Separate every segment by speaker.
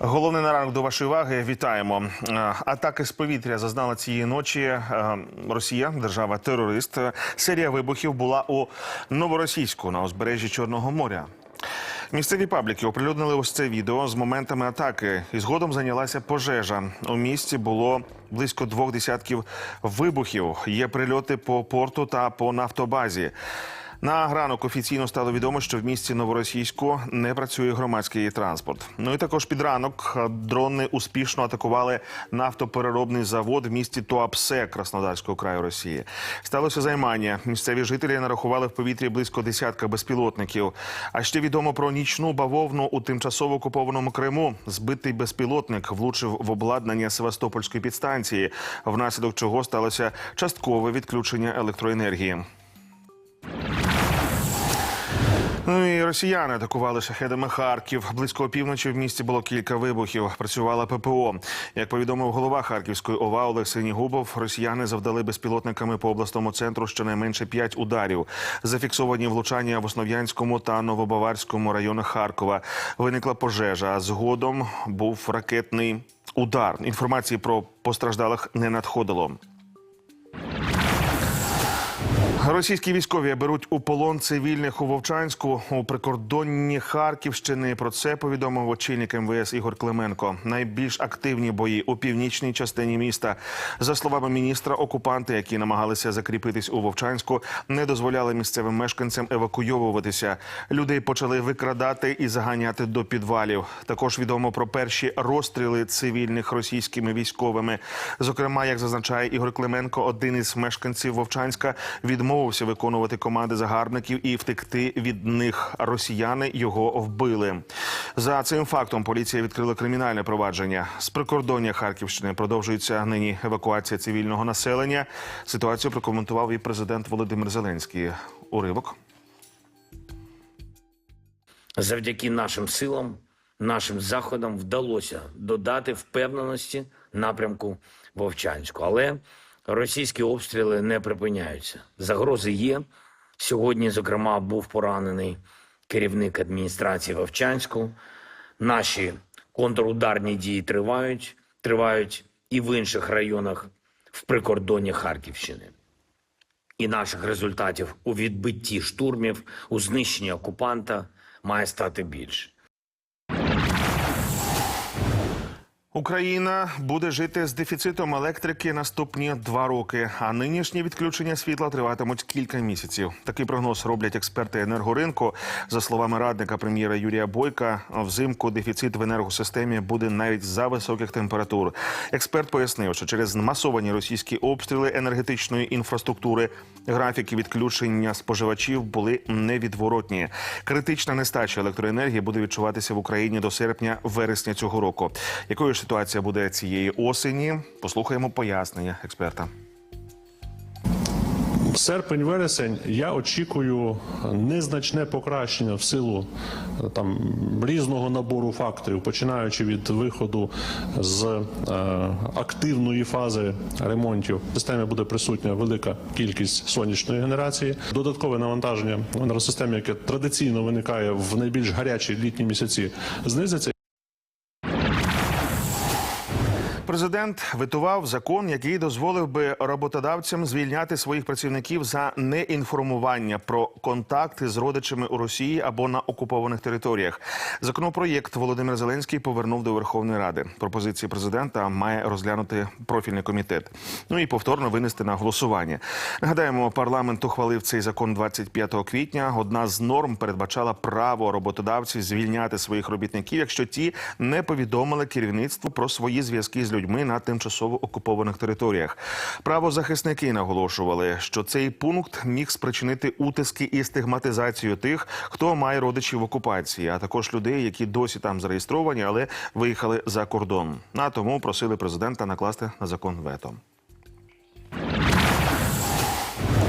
Speaker 1: Головне на ранок до вашої уваги. Вітаємо. Е, Атаки з повітря зазнала цієї ночі. е, Росія, держава-терорист. Серія вибухів була у новоросійську на узбережжі Чорного моря. Місцеві пабліки оприлюднили ось це відео з моментами атаки, і згодом зайнялася пожежа. У місті було близько двох десятків вибухів. Є прильоти по порту та по нафтобазі. На ранок офіційно стало відомо, що в місті Новоросійську не працює громадський транспорт. Ну і також під ранок дрони успішно атакували нафтопереробний завод в місті Туапсе Краснодарського краю Росії. Сталося займання. Місцеві жителі нарахували в повітрі близько десятка безпілотників. А ще відомо про нічну бавовну у тимчасово окупованому Криму. Збитий безпілотник влучив в обладнання Севастопольської підстанції, внаслідок чого сталося часткове відключення електроенергії. Ну і росіяни атакували шахедами Харків. Близько опівночі в місті було кілька вибухів. Працювала ППО. Як повідомив голова Харківської ОВА Олег Синігубов, росіяни завдали безпілотниками по обласному центру щонайменше п'ять ударів. Зафіксовані влучання в Основ'янському та Новобаварському районах Харкова. Виникла пожежа. а Згодом був ракетний удар. Інформації про постраждалих не надходило. Російські військові беруть у полон цивільних у Вовчанську у прикордонні Харківщини. Про це повідомив очільник МВС Ігор Клименко. Найбільш активні бої у північній частині міста. За словами міністра, окупанти, які намагалися закріпитись у Вовчанську, не дозволяли місцевим мешканцям евакуйовуватися. Людей почали викрадати і заганяти до підвалів. Також відомо про перші розстріли цивільних російськими військовими. Зокрема, як зазначає Ігор Клименко, один із мешканців Вовчанська відмовився виконувати команди загарбників і втекти від них. Росіяни його вбили. За цим фактом поліція відкрила кримінальне провадження. З прикордоння Харківщини продовжується нині евакуація цивільного населення. Ситуацію прокоментував і президент Володимир Зеленський. Уривок.
Speaker 2: Завдяки нашим силам, нашим заходам вдалося додати впевненості напрямку Вовчанську. Але російські обстріли не припиняються. Загрози є. Сьогодні, зокрема, був поранений керівник адміністрації Вовчанську. Наші контрударні дії тривають, тривають і в інших районах в прикордонні Харківщини і наших результатів у відбитті штурмів, у знищенні окупанта має стати більше.
Speaker 1: Україна буде жити з дефіцитом електрики наступні два роки. А нинішні відключення світла триватимуть кілька місяців. Такий прогноз роблять експерти енергоринку. За словами радника прем'єра Юрія Бойка, взимку дефіцит в енергосистемі буде навіть за високих температур. Експерт пояснив, що через масовані російські обстріли енергетичної інфраструктури графіки відключення споживачів були невідворотні. Критична нестача електроенергії буде відчуватися в Україні до серпня-вересня цього року. Якою ж ситуація буде цієї осені? Послухаємо пояснення експерта.
Speaker 3: Серпень-вересень я очікую незначне покращення в силу е, там різного набору факторів, починаючи від виходу з е, активної фази ремонтів. В системі буде присутня велика кількість сонячної генерації, додаткове навантаження в енергосистемі, яке традиційно виникає в найбільш гарячі літні місяці, знизиться.
Speaker 1: Президент витував закон, який дозволив би роботодавцям звільняти своїх працівників за неінформування про контакти з родичами у Росії або на окупованих територіях. Законопроєкт Володимир Зеленський повернув до Верховної Ради. Пропозиції президента має розглянути профільний комітет. Ну і повторно винести на голосування. Нагадаємо, парламент ухвалив цей закон 25 квітня. Одна з норм передбачала право роботодавців звільняти своїх робітників, якщо ті не повідомили керівництву про свої зв'язки з людьми на тимчасово окупованих територіях. Правозахисники наголошували, що цей пункт міг спричинити утиски і стигматизацію тих, хто має родичів в окупації, а також людей, які досі там зареєстровані, але виїхали за кордон. На тому просили президента накласти на закон вето.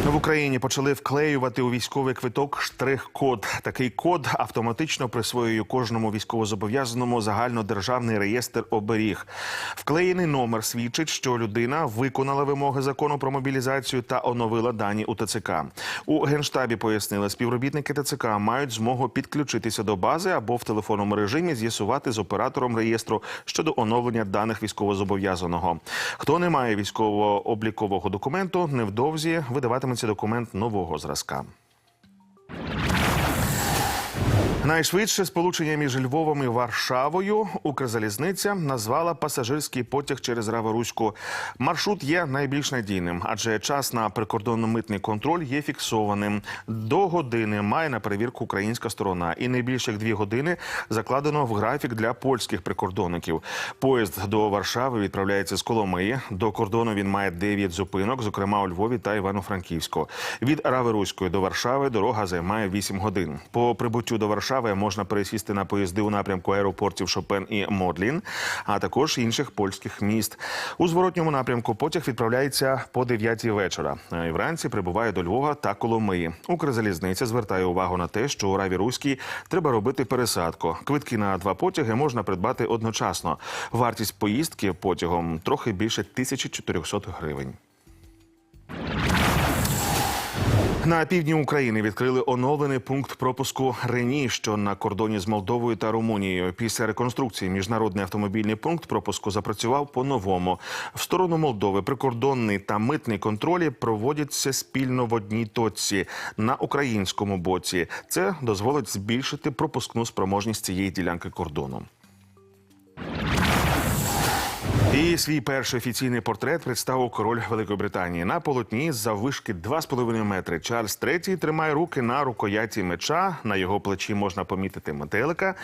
Speaker 1: В Україні почали вклеювати у військовий квиток штрих-код. Такий код автоматично присвоює кожному військовозобов'язаному загальнодержавний реєстр оберіг. Вклеєний номер свідчить, що людина виконала вимоги закону про мобілізацію та оновила дані у ТЦК. У генштабі пояснили, співробітники ТЦК мають змогу підключитися до бази або в телефонному режимі з'ясувати з оператором реєстру щодо оновлення даних військовозобов'язаного. Хто не має військово-облікового документу, невдовзі видаватиметься документ нового зразка. Найшвидше сполучення між Львовом і Варшавою Укрзалізниця назвала пасажирський потяг через Раворуську. Маршрут є найбільш надійним, адже час на прикордонно-митний контроль є фіксованим. До години має на перевірку українська сторона, і не більше як дві години закладено в графік для польських прикордонників. Поїзд до Варшави відправляється з Коломиї. До кордону він має 9 зупинок, зокрема у Львові та Івано-Франківську. Від Раворуської до Варшави дорога займає 8 годин. По прибуттю до Варшави можна пересісти на поїзди у напрямку аеропортів Шопен і Модлін, а також інших польських міст. У зворотньому напрямку потяг відправляється по 9 вечора. І вранці прибуває до Львова та Коломиї. Укрзалізниця звертає увагу на те, що у Раві Руській треба робити пересадку. Квитки на два потяги можна придбати одночасно. Вартість поїздки потягом трохи більше 1400 гривень. На півдні України відкрили оновлений пункт пропуску Рені, що на кордоні з Молдовою та Румунією. Після реконструкції міжнародний автомобільний пункт пропуску запрацював по-новому. В сторону Молдови прикордонний та митний контролі проводяться спільно в одній точці на українському боці. Це дозволить збільшити пропускну спроможність цієї ділянки кордону. І свій перший офіційний портрет представив король Великої Британії на полотні за вишки 2,5 метри. Чарльз III тримає руки на рукояті меча. На його плечі можна помітити метелика.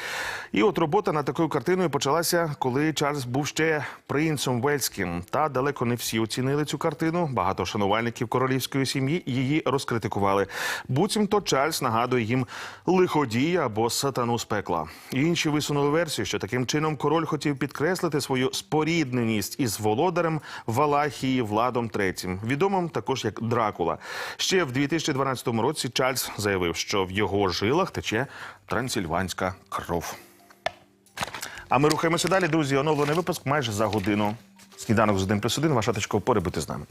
Speaker 1: І от робота над такою картиною почалася, коли Чарльз був ще принцем Вельським. Та далеко не всі оцінили цю картину. Багато шанувальників королівської сім'ї її розкритикували. Буцімто Чарльз нагадує їм лиходія або сатану з пекла. Інші висунули версію, що таким чином король хотів підкреслити свою спорідненість із володарем Валахії Владом III, відомим також як Дракула. Ще в 2012 році Чарльз заявив, що в його жилах тече трансильванська кров. А ми рухаємося далі, друзі. Оновлений випуск майже за годину. Сніданок з 1 плюс 1. Ваша точка опори бути з нами.